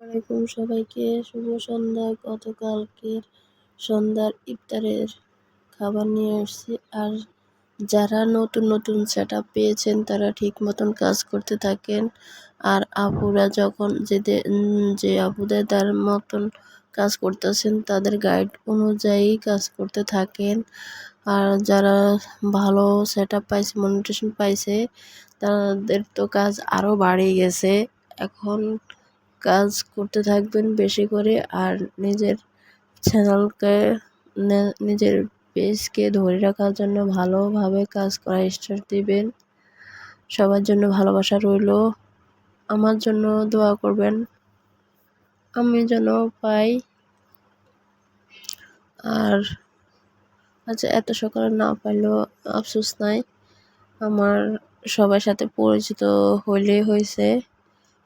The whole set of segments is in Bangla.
আলাইকুম সবাইকে। শুভ সন্ধ্যা। গতকালকের সন্ধ্যার ইফতারের খাবার নিয়ে এসেছি আর যারা নতুন নতুন সেট পেয়েছেন, তারা ঠিক মতন কাজ করতে থাকেন। আর আপুরা যখন যেদের যে আপুদের তার মতন কাজ করতেছেন, তাদের গাইড অনুযায়ী কাজ করতে থাকেন। আর যারা ভালো সেট পাইছে মনিটেশন পাইছে, তাদের তো কাজ আরও বাড়িয়ে গেছে। এখন কাজ করতে থাকবেন বেশি করে আর নিজের চ্যানেলকে নিজের পেজকে ধরে রাখার জন্য ভালোভাবে কাজ করা স্টার্ট দিবেন। সবার জন্য ভালোবাসা রইল। আমার জন্য দোয়া করবেন। আমি যেন পাই। আর আচ্ছা এত সকালে না পাইলেও আফসোস নাই। আমার সবার সাথে পরিচিত হইলেই হয়েছে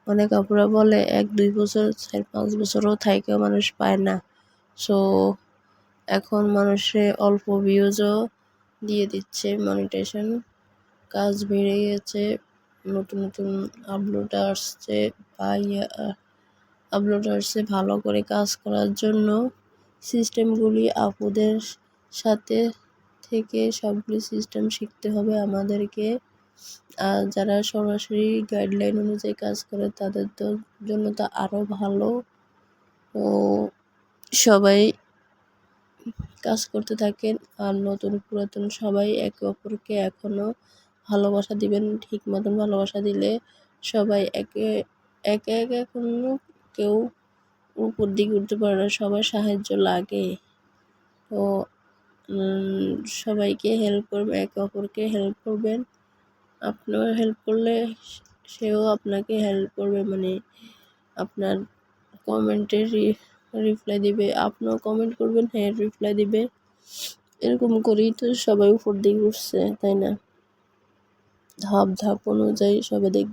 অনেক আপুরা বলে এক, দুই বছর, চার, পাঁচ বছরও থাইকেও মানুষ পায় না। সো এখন মানুষে অল্প ভিউজও দিয়ে দিচ্ছে মনিটেশন কাজ বেড়ে গেছে, নতুন নতুন আপলোড আসছে বা আপলোড আসছে ভালো করে কাজ করার জন্য। সিস্টেমগুলি আপুদের সাথে থেকে সবগুলি সিস্টেম শিখতে হবে আমাদেরকে। আর যারা সরাসরি গাইডলাইন অনুযায়ী কাজ করে, তাদের তো জন্য তো আরও ভালো। ও সবাই কাজ করতে থাকেন, আর নতুন পুরাতন সবাই একে অপরকে এখনও ভালোবাসা দিবেন, ঠিক মতন ভালোবাসা দিলে সবাই একে একে একে এখনও কেউ উপর দিকে উঠতে পারে না, সবার সাহায্য লাগে। তো সবাইকে হেল্প করবে, একে অপরকে হেল্প করবেন। আপনার হেল্প করলে সেও আপনাকে হেল্প করবে মানে আপনার কমেন্টের রিপ্লাই দিবে। আপনিও কমেন্ট করবেন হ্যাঁ রিপ্লাই দিবে। এরকম করেই তো সবাই উপর দিকে উঠছে, তাই না? ধাপ ধাপ অনুযায়ী সবাই দেখবে।